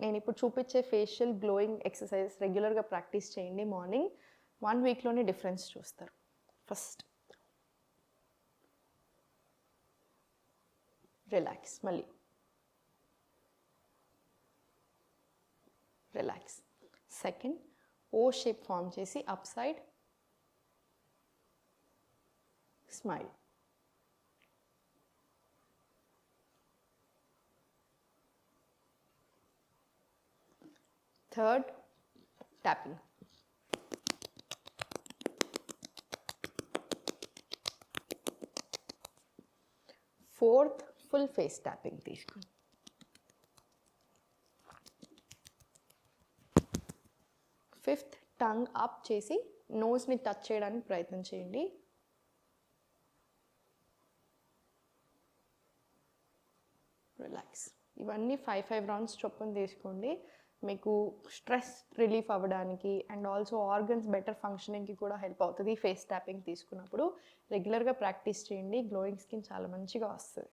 నేను ఇప్పుడు చూపించే ఫేషియల్ గ్లోయింగ్ ఎక్సర్సైజ్ రెగ్యులర్గా ప్రాక్టీస్ చేయండి మార్నింగ్ వన్ వీక్లోనే డిఫరెన్స్ చూస్తారు. ఫస్ట్ రిలాక్స్ మళ్ళీ. Relax second O shape form చేసి up side smile third tapping fourth full face tapping తీసుకోండి ఫిఫ్త్ టంగ్ అప్ చేసి నోస్ని టచ్ చేయడానికి ప్రయత్నం చేయండి. రిలాక్స్ ఇవన్నీ ఫైవ్ ఫైవ్ రౌండ్స్ చొప్పున తీసుకోండి. మీకు స్ట్రెస్ రిలీఫ్ అవ్వడానికి అండ్ ఆల్సో ఆర్గన్స్ బెటర్ ఫంక్షనింగ్కి కూడా హెల్ప్ అవుతుంది ఫేస్ ట్యాపింగ్ తీసుకున్నప్పుడు. రెగ్యులర్గా ప్రాక్టీస్ చేయండి. గ్లోయింగ్ స్కిన్ చాలా మంచిగా వస్తుంది.